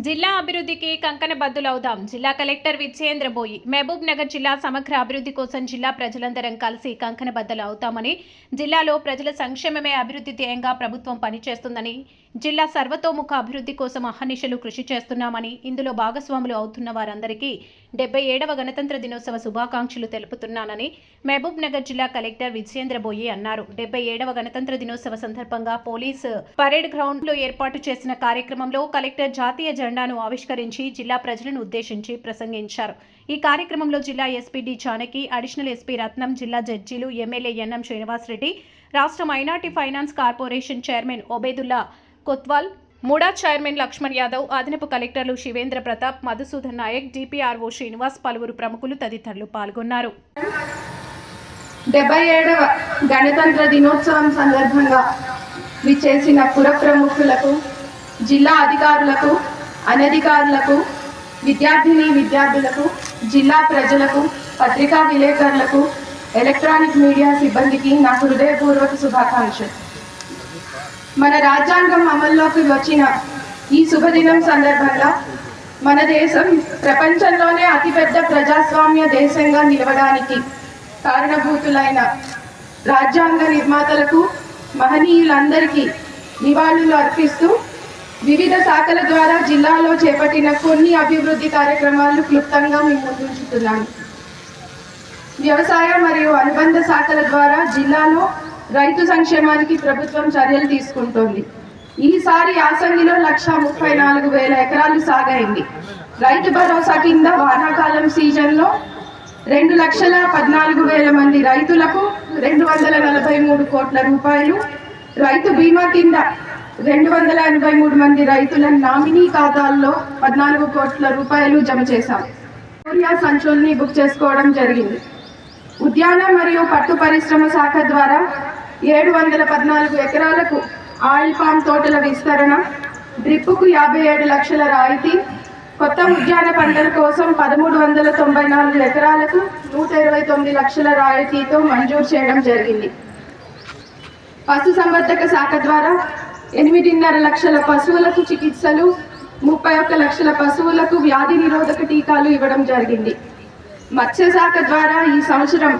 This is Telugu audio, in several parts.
జిల్లా అభివృద్ధికి కంకణ బద్దులవుదాం. జిల్లా కలెక్టర్ విజయేంద్ర బోయి మహబూబ్ నగర్ జిల్లా సమగ్ర అభివృద్ధి కోసం జిల్లా ప్రజలందరం కలిసి కంకణ బద్దలు అవుతామని జిల్లాలో ప్రజల సంక్షేమమే అభివృద్ధి ధ్యేయంగా ప్రభుత్వం పనిచేస్తుందని జిల్లా సర్వతోముఖ అభివృద్ధి కోసం అహర్నిశలు కృషి చేస్తున్నామని ఇందులో భాగస్వాములు అవుతున్న వారందరికీ డెబ్బై ఏడవ గణతంత్ర దినోత్సవ శుభాకాంక్షలు తెలుపుతున్నానని మహబూబ్ నగర్ జిల్లా కలెక్టర్ విజయేంద్ర బోయి అన్నారు. డెబ్బై ఏడవ గణతంత్ర దినోత్సవ సందర్భంగా పోలీసు పరేడ్ గ్రౌండ్లో ఏర్పాటు చేసిన కార్యక్రమంలో కలెక్టర్ జాతీయ జెండాను ఆవిష్కరించి జిల్లా ప్రజలను ఉద్దేశించి ప్రసంగించారు. ఈ కార్యక్రమంలో జిల్లా SP D చానకి additional SP Ratnam జిల్లా జడ్జీలు ఎమ్మెల్యే ఎన్ఎం శ్రీనివాసరెడ్డి రాష్ట్ర minority finance corporation chairman Obaidullah Kotwal మూడా చైర్మన్ లక్ష్మణ్ యాదవ్ అదనపు కలెక్టర్లు శివేంద్ర ప్రతాప్ మధుసూదన్ నాయక్ డిపిఆర్ఓ శ్రీనివాస్ పలువురు ప్రముఖులు తదితరులు పాల్గొన్నారు. డెబ్బై ఏడవ గణతంత్ర దినోత్సవం సందర్భంగా విచ్చేసిన పుర ప్రముఖులకు జిల్లా అధికారులకు అనధికారులకు విద్యార్థిని విద్యార్థులకు జిల్లా ప్రజలకు పత్రికా విలేకరులకు ఎలక్ట్రానిక్ మీడియా సిబ్బందికి నా హృదయపూర్వక శుభాకాంక్షలు. మన రాజ్యాంగం అమల్లోకి వచ్చిన ఈ శుభదినం సందర్భంగా మన దేశం ప్రపంచంలోనే అతిపెద్ద ప్రజాస్వామ్య దేశంగా నిలవడానికి కారణభూతులైన రాజ్యాంగ నిర్మాతలకు మహనీయులందరికీ నివాళులు అర్పిస్తూ వివిధ శాఖల ద్వారా జిల్లాలో చేపట్టిన కొన్ని అభివృద్ధి కార్యక్రమాలు క్లుప్తంగా మేము ముందుంచుతున్నాను. వ్యవసాయ మరియు అనుబంధ శాఖల ద్వారా జిల్లాలో రైతు సంక్షేమానికి ప్రభుత్వం చర్యలు తీసుకుంటోంది. ఈసారి యాసంగిలో లక్ష ముప్పై నాలుగు వేల ఎకరాలు సాగైంది. రైతు భరోసా కింద వానాకాలం సీజన్లో రెండు లక్షల పద్నాలుగు వేల మంది రైతులకు రెండు వందల నలభై మూడు కోట్ల రూపాయలు. రైతు బీమా కింద రెండు వందల ఎనభై మూడు మంది రైతుల నామినీ ఖాతాల్లో పద్నాలుగు కోట్ల రూపాయలు జమ చేశాం. యూరియా సంచుల్ని బుక్ చేసుకోవడం జరిగింది. ఉద్యాన మరియు పట్టు పరిశ్రమ శాఖ ద్వారా ఏడు వందల పద్నాలుగు ఎకరాలకు ఆయిల్ పామ్ తోటల విస్తరణ డ్రిప్పుకు యాభై ఏడు లక్షల రాయితీ కొత్త ఉద్యాన పంటల కోసం పదమూడు వందల తొంభై నాలుగు ఎకరాలకు నూట ఇరవై తొమ్మిది లక్షల రాయితీతో మంజూరు చేయడం జరిగింది. పశు సంవర్ధక శాఖ ద్వారా ఎనిమిదిన్నర లక్షల పశువులకు చికిత్సలు ముప్పై ఒక్క లక్షల పశువులకు వ్యాధి నిరోధక టీకాలు ఇవ్వడం జరిగింది. మత్స్య శాఖ ద్వారా ఈ సంవత్సరం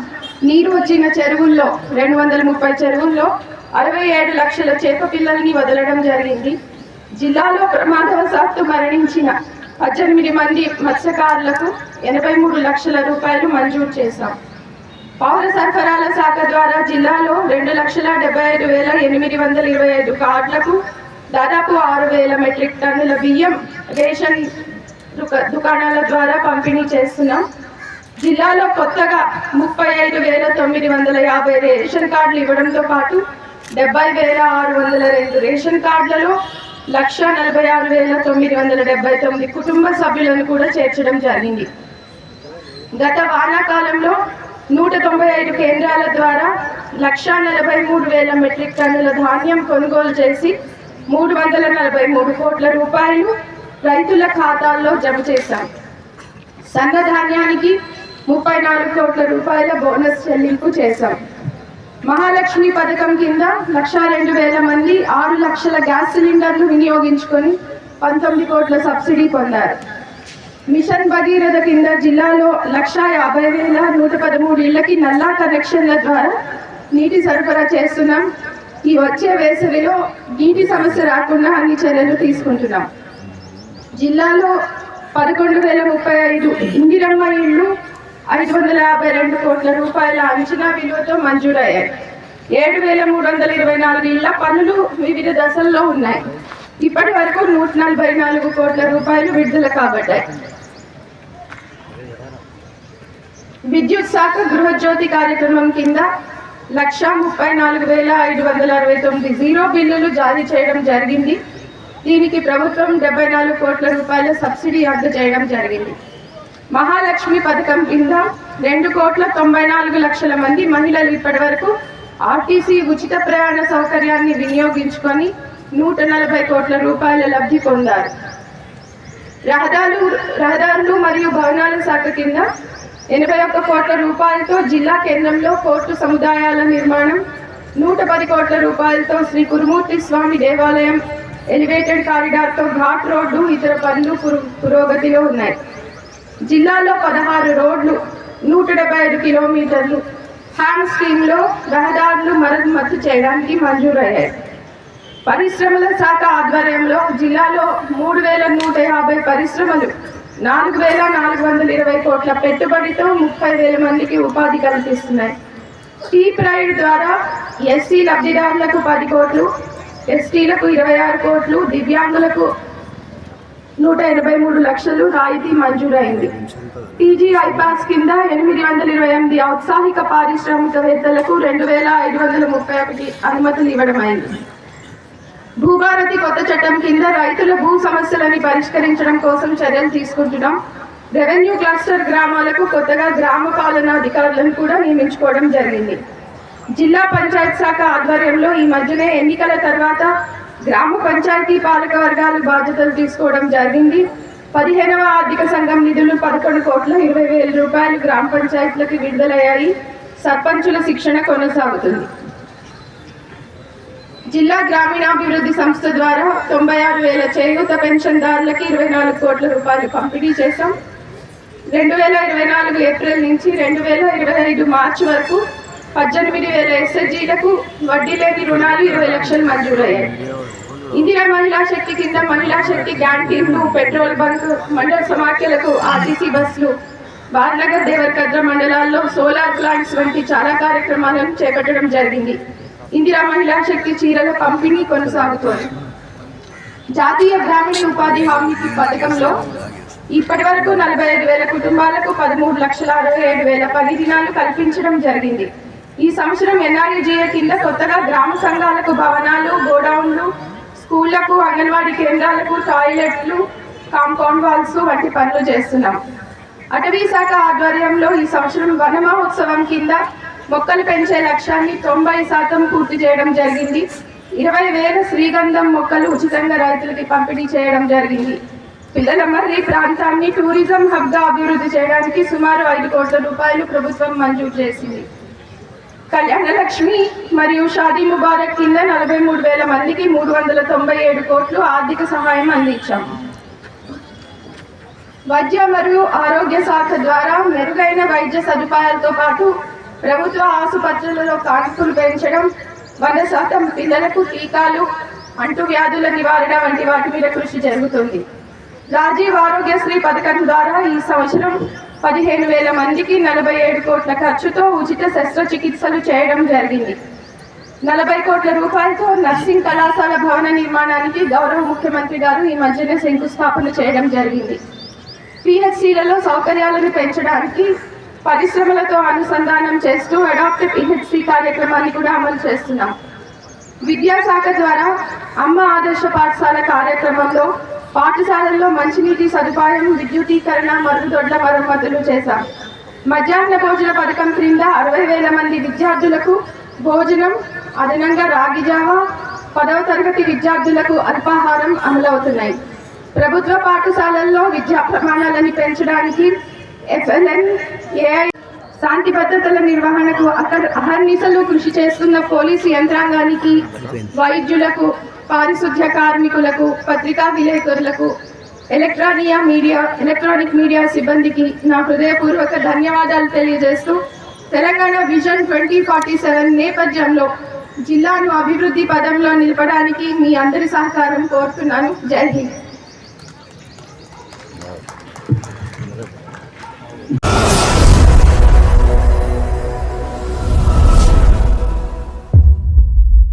నీరు వచ్చిన చెరువుల్లో రెండు వందల ముప్పై చెరువుల్లో అరవై ఏడు లక్షల చేప పిల్లల్ని వదలడం జరిగింది. జిల్లాలో ప్రమాదవశాత్తు మరణించిన పద్దెనిమిది మంది మత్స్యకారులకు ఎనభై మూడు లక్షల రూపాయలు మంజూరు చేశాం. పౌర సరఫరాల శాఖ ద్వారా జిల్లాలో రెండు లక్షల డెబ్బై ఐదు వేల ఎనిమిది వందల ఇరవై ఐదు కార్డులకు దాదాపు ఆరు వేల మెట్రిక్ టన్నుల బియ్యం రేషన్ దుకాణాల ద్వారా పంపిణీ చేస్తున్నాం. జిల్లాలో కొత్తగా ముప్పై ఐదు వేల తొమ్మిది వందల యాభై రేషన్ కార్డులు ఇవ్వడంతో పాటు డెబ్బై వేల ఆరు వందల రెండు రేషన్ కార్డులలో లక్ష నలభై ఆరు వేల తొమ్మిది వందల డెబ్బై తొమ్మిది కుటుంబ సభ్యులను కూడా చేర్చడం జరిగింది. గత వానాకాలంలో నూట తొంభై ఐదు కేంద్రాల ద్వారా లక్ష నలభై మూడు వేల మెట్రిక్ టన్నుల ధాన్యం కొనుగోలు చేసి మూడు వందల నలభై మూడు కోట్ల రూపాయలు రైతుల ఖాతాల్లో జమ చేశాం. సన్న ధాన్యానికి ముప్పై నాలుగు కోట్ల రూపాయల బోనస్ చెల్లింపు చేశాం. మహాలక్ష్మి పథకం కింద లక్షా రెండు వేల మంది ఆరు లక్షల గ్యాస్ సిలిండర్లు వినియోగించుకొని పంతొమ్మిది కోట్ల సబ్సిడీ పొందారు. మిషన్ భగీరథ కింద జిల్లాలో లక్షా యాభై వేల నూట పదమూడు ఇళ్ళకి నల్లా కనెక్షన్ల ద్వారా నీటి సరఫరా చేస్తున్నాం. ఈ వచ్చే వేసవిలో నీటి సమస్య రాకుండా అన్ని చర్యలు తీసుకుంటున్నాం. జిల్లాలో పదకొండు వేల ముప్పై ఐదు ఇందిరమ్మ ఇళ్ళు ఐదు వందల యాభై రెండు కోట్ల రూపాయల అంచనా విలువతో మంజూరయ్యాయి. ఏడు వేల మూడు వందల ఇరవై నాలుగు ఇళ్ళ పనులు వివిధ దశల్లో ఉన్నాయి. ఇప్పటి వరకు నూట నలభై నాలుగు కోట్ల రూపాయలు విడుదల కాబట్టాయి విద్యుత్ శాఖ గృహజ్యోతి కార్యక్రమం కింద లక్ష ముప్పై నాలుగు వేల ఐదు వందల అరవై తొమ్మిది జీరో బిల్లులు జారీ చేయడం జరిగింది. దీనికి ప్రభుత్వం డెబ్బై నాలుగు కోట్ల రూపాయల సబ్సిడీ అందజేయడం జరిగింది. మహాలక్ష్మి పథకం కింద రెండు కోట్ల తొంభై నాలుగు లక్షల మంది మహిళలు ఇప్పటి వరకు ఆర్టీసీ ఉచిత ప్రయాణ సౌకర్యాన్ని వినియోగించుకొని నూట నలభై కోట్ల రూపాయల లబ్ధి పొందారు. రహదారులు రహదారులు మరియు భవనాల శాఖ కింద ఎనభై ఒక్క కోట్ల రూపాయలతో జిల్లా కేంద్రంలో కోర్టు సముదాయాల నిర్మాణం నూట పది కోట్ల రూపాయలతో శ్రీ కురుమూర్తి స్వామి దేవాలయం ఎలివేటెడ్ కారిడార్తో ఘాట్ రోడ్డు ఇతర పనులు పురో పురోగతిలో ఉన్నాయి. జిల్లాలో పదహారు రోడ్లు నూట డెబ్బై ఐదు కిలోమీటర్లు. హ్యామ్ స్కీమ్లో రహదారులు మరమ్మతు చేయడానికి మంజూరయ్యాయి. పరిశ్రమల శాఖ ఆధ్వర్యంలో జిల్లాలో మూడు వేల నూట యాభై పరిశ్రమలు నాలుగు వేల నాలుగు వందల ఇరవై కోట్ల పెట్టుబడితో ముప్పై వేల మందికి ఉపాధి కల్పిస్తున్నాయి. టీ ప్రైడ్ ద్వారా ఎస్సీ లబ్ధిదారులకు పది కోట్లు ఎస్టీలకు ఇరవై ఆరు కోట్లు దివ్యాంగులకు నూట ఎనభై మూడు లక్షలు రాయితీ మంజూరైంది. టీజీ ఐపాస్ కింద ఎనిమిది వందల ఇరవై ఎనిమిది ఔత్సాహిక పారిశ్రామికవేత్తలకు రెండు వేల ఐదు వందల ముప్పై ఒకటి అనుమతులు ఇవ్వడమైంది. భూభారతి కొత్త చట్టం కింద రైతుల భూ సమస్యలని పరిష్కరించడం కోసం చర్యలు తీసుకుంటున్నాం. రెవెన్యూ క్లస్టర్ గ్రామాలకు కొత్తగా గ్రామ పాలనా అధికారులను కూడా నియమించుకోవడం జరిగింది. జిల్లా పంచాయత్ శాఖ ఆధ్వర్యంలో ఈ మధ్యనే ఎన్నికల తర్వాత గ్రామ పంచాయతీ పాలక వర్గాలు బాధ్యతలు తీసుకోవడం జరిగింది. పదిహేనవ ఆర్థిక సంఘం నిధులు పదకొండు కోట్ల ఇరవై వేల రూపాయలు గ్రామ పంచాయతీలకు విడుదలయ్యాయి. సర్పంచుల శిక్షణ కొనసాగుతుంది. జిల్లా గ్రామీణాభివృద్ధి సంస్థ ద్వారా తొంభై ఆరు వేల చేయూత పెన్షన్దారులకి ఇరవై నాలుగు కోట్ల రూపాయలు పంపిణీ చేశాం. రెండు వేల ఇరవై నాలుగు ఏప్రిల్ నుంచి రెండు వేల ఇరవై ఐదు మార్చి వరకు పద్దెనిమిది వేల ఎస్ఎస్జీలకు వడ్డీ లేని రుణాలు ఇరవై లక్షలు మంజూరయ్యాయి. ఇందిరా మహిళా శక్తి కింద మహిళా శక్తి క్యాంటీన్లు పెట్రోల్ బంక్ మండల సమాఖ్యలకు ఆర్టీసీ బస్సులు బార్నగర్ దేవరకద్ర మండలాల్లో సోలార్ ప్లాంట్స్ వంటి చాలా కార్యక్రమాలను చేపట్టడం జరిగింది. ఇందిరా మహిళా శక్తి చీరల పంపిణీ కొనసాగుతోంది. జాతీయ గ్రామీణ ఉపాధి హామీ పథకంలో ఇప్పటి వరకు నలభై ఐదు వేల కుటుంబాలకు పదమూడు లక్షల అరవై ఏడు వేల పది దినాలు కల్పించడం జరిగింది. ఈ సంవత్సరం ఎన్ఆర్ఏజీఏ కింద కొత్తగా గ్రామ సంఘాలకు భవనాలు గోడౌన్లు స్కూళ్ళకు అంగన్వాడీ కేంద్రాలకు టాయిలెట్లు కాంపౌండ్ వాల్స్ వంటి పనులు చేస్తున్నాం. అటవీ శాఖ ఆధ్వర్యంలో ఈ సంవత్సరం వన మహోత్సవం కింద మొక్కలు పెంచే లక్ష్యాన్ని తొంభై శాతం పూర్తి చేయడం జరిగింది. ఇరవై వేల శ్రీగంధం మొక్కలు ఉచితంగా రైతులకి పంపిణీ చేయడం జరిగింది. పిల్లల మర్రి ప్రాంతాన్ని టూరిజం హబ్గా అభివృద్ధి చేయడానికి సుమారు ఐదు కోట్ల రూపాయలు ప్రభుత్వం మంజూరు చేసింది. కళ్యాణ లక్ష్మి మరియు షాదీ ముబారక్ కింద నలభై మూడు వేల మందికి మూడు వందల తొంభై ఏడు కోట్లు ఆర్థిక సహాయం అందించాం. వైద్య మరియు ఆరోగ్య శాఖ ద్వారా మెరుగైన వైద్య సదుపాయాలతో పాటు ప్రభుత్వ ఆసుపత్రులలో కాన్పులు పెంచడం వంద శాతం పిల్లలకు టీకాలు అంటు వ్యాధుల నివారణ వంటి వాటి మీద కృషి జరుగుతుంది. రాజీవ్ ఆరోగ్యశ్రీ పథకం ద్వారా ఈ సంవత్సరం పదిహేను వేల మందికి నలభై ఏడు కోట్ల ఖర్చుతో ఉచిత శస్త్రచికిత్సలు చేయడం జరిగింది. నలభై కోట్ల రూపాయలతో నర్సింగ్ కళాశాల భవన నిర్మాణానికి గౌరవ ముఖ్యమంత్రి గారు ఈ మధ్యనే శంకుస్థాపన చేయడం జరిగింది. పిహెచ్సిలలో సౌకర్యాలను పెంచడానికి పరిశ్రమలతో అనుసంధానం చేస్తూ అడాప్ట్ పిహెచ్సి కార్యక్రమాన్ని కూడా అమలు చేస్తున్నాం. విద్యాశాఖ ద్వారా అమ్మ ఆదర్శ పాఠశాల కార్యక్రమంలో పాఠశాలల్లో మంచినీటి సదుపాయం విద్యుదీకరణ మరుగుదొడ్ల మరమ్మతులు చేశాం. మధ్యాహ్న భోజన పథకం క్రింద అరవై వేల మంది విద్యార్థులకు భోజనం అదనంగా రాగిజావ పదవ తరగతి విద్యార్థులకు అల్పాహారం అమలవుతున్నాయి. ప్రభుత్వ పాఠశాలల్లో విద్యా ప్రమాణాలను పెంచడానికి ఎఫ్ఎల్ఎన్ ఏఐ శాంతి భద్రతల నిర్వహణకు అహర్నిశలు కృషి చేస్తున్న పోలీసు యంత్రాంగానికి వైద్యులకు పారిశుద్ధ్య కార్మికులకు పత్రికా విలేకరులకు ఎలక్ట్రానియా మీడియా ఎలక్ట్రానిక్ మీడియా సిబ్బందికి నా హృదయపూర్వక ధన్యవాదాలు తెలియజేస్తూ Telangana vision twenty forty seven నేపథ్యంలో జిల్లాను అభివృద్ధి పదంలో నిలపడానికి మీ అందరి సహకారం కోరుతున్నాను. జై హింద్.